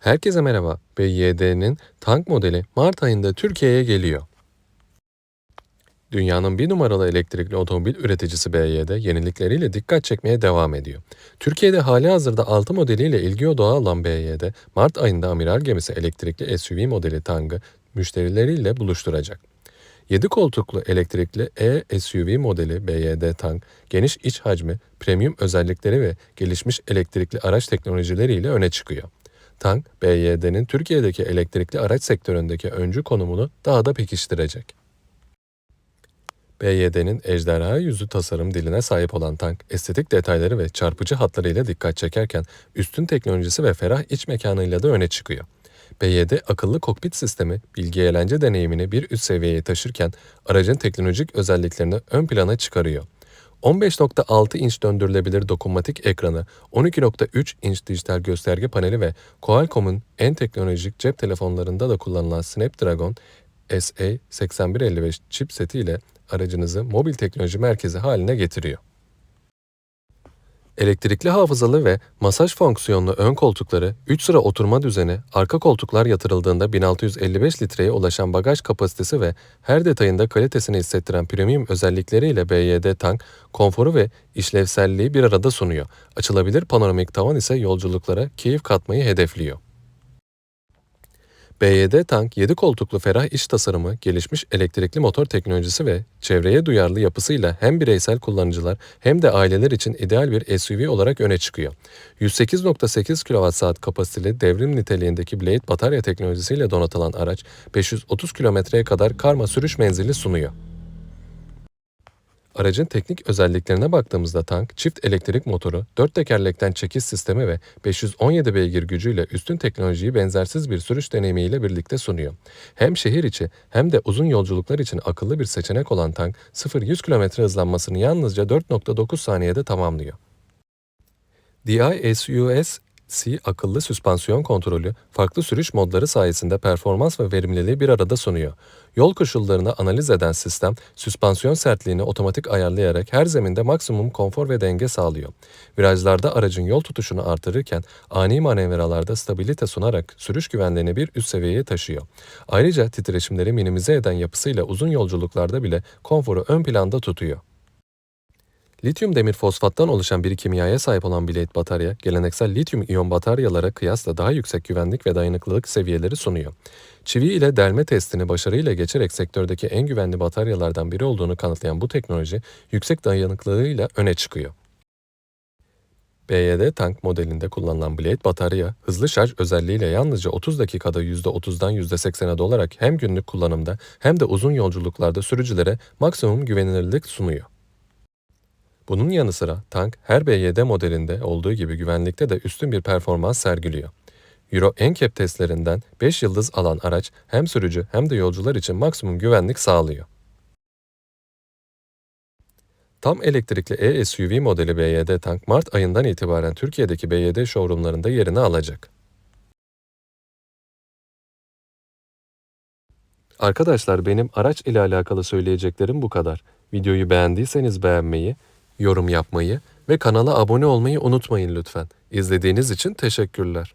Herkese merhaba. BYD'nin tank modeli Mart ayında Türkiye'ye geliyor. Dünyanın bir numaralı elektrikli otomobil üreticisi BYD yenilikleriyle dikkat çekmeye devam ediyor. Türkiye'de hali hazırda 6 modeliyle ilgi odağı alan BYD, Mart ayında amiral gemisi elektrikli SUV modeli Tang'ı müşterileriyle buluşturacak. 7 koltuklu elektrikli e-SUV modeli BYD Tang, geniş iç hacmi, premium özellikleri ve gelişmiş elektrikli araç teknolojileriyle öne çıkıyor. Tang, BYD'nin Türkiye'deki elektrikli araç sektöründeki öncü konumunu daha da pekiştirecek. BYD'nin ejderha yüzü tasarım diline sahip olan tank, estetik detayları ve çarpıcı hatlarıyla dikkat çekerken üstün teknolojisi ve ferah iç mekanıyla da öne çıkıyor. BYD akıllı kokpit sistemi bilgi eğlence deneyimini bir üst seviyeye taşırken aracın teknolojik özelliklerini ön plana çıkarıyor. 15.6 inç döndürülebilir dokunmatik ekranı, 12.3 inç dijital gösterge paneli ve Qualcomm'un en teknolojik cep telefonlarında da kullanılan Snapdragon SA8155 chipseti ile aracınızı mobil teknoloji merkezi haline getiriyor. Elektrikli hafızalı ve masaj fonksiyonlu ön koltukları, 3 sıra oturma düzeni, arka koltuklar yatırıldığında 1655 litreye ulaşan bagaj kapasitesi ve her detayında kalitesini hissettiren premium özellikleriyle BYD Tank, konforu ve işlevselliği bir arada sunuyor. Açılabilir panoramik tavan ise yolculuklara keyif katmayı hedefliyor. BYD Tank 7 koltuklu ferah iç tasarımı, gelişmiş elektrikli motor teknolojisi ve çevreye duyarlı yapısıyla hem bireysel kullanıcılar hem de aileler için ideal bir SUV olarak öne çıkıyor. 108.8 kWh kapasiteli devrim niteliğindeki Blade batarya teknolojisiyle donatılan araç 530 kilometreye kadar karma sürüş menzili sunuyor. Aracın teknik özelliklerine baktığımızda tank, çift elektrik motoru, 4 tekerlekten çekiş sistemi ve 517 beygir gücüyle üstün teknolojiyi benzersiz bir sürüş deneyimiyle birlikte sunuyor. Hem şehir içi hem de uzun yolculuklar için akıllı bir seçenek olan tank, 0-100 km hızlanmasını yalnızca 4.9 saniyede tamamlıyor. DI-SUS C akıllı süspansiyon kontrolü, farklı sürüş modları sayesinde performans ve verimliliği bir arada sunuyor. Yol koşullarını analiz eden sistem, süspansiyon sertliğini otomatik ayarlayarak her zeminde maksimum konfor ve denge sağlıyor. Virajlarda aracın yol tutuşunu artırırken ani manevralarda stabilite sunarak sürüş güvenliğini bir üst seviyeye taşıyor. Ayrıca titreşimleri minimize eden yapısıyla uzun yolculuklarda bile konforu ön planda tutuyor. Lityum demir fosfattan oluşan bir kimyaya sahip olan Blade batarya, geleneksel lityum iyon bataryalara kıyasla daha yüksek güvenlik ve dayanıklılık seviyeleri sunuyor. Çivi ile delme testini başarıyla geçerek sektördeki en güvenli bataryalardan biri olduğunu kanıtlayan bu teknoloji, yüksek dayanıklılığıyla öne çıkıyor. BYD tank modelinde kullanılan Blade batarya, hızlı şarj özelliğiyle yalnızca 30 dakikada %30'dan %80'e dolarak hem günlük kullanımda hem de uzun yolculuklarda sürücülere maksimum güvenilirlik sunuyor. Bunun yanı sıra tank her BYD modelinde olduğu gibi güvenlikte de üstün bir performans sergiliyor. Euro NCAP testlerinden 5 yıldız alan araç hem sürücü hem de yolcular için maksimum güvenlik sağlıyor. Tam elektrikli e-SUV modeli BYD Tank Mart ayından itibaren Türkiye'deki BYD showroomlarında yerini alacak. Arkadaşlar benim araç ile alakalı söyleyeceklerim bu kadar. Videoyu beğendiyseniz beğenmeyi, yorum yapmayı ve kanala abone olmayı unutmayın lütfen. İzlediğiniz için teşekkürler.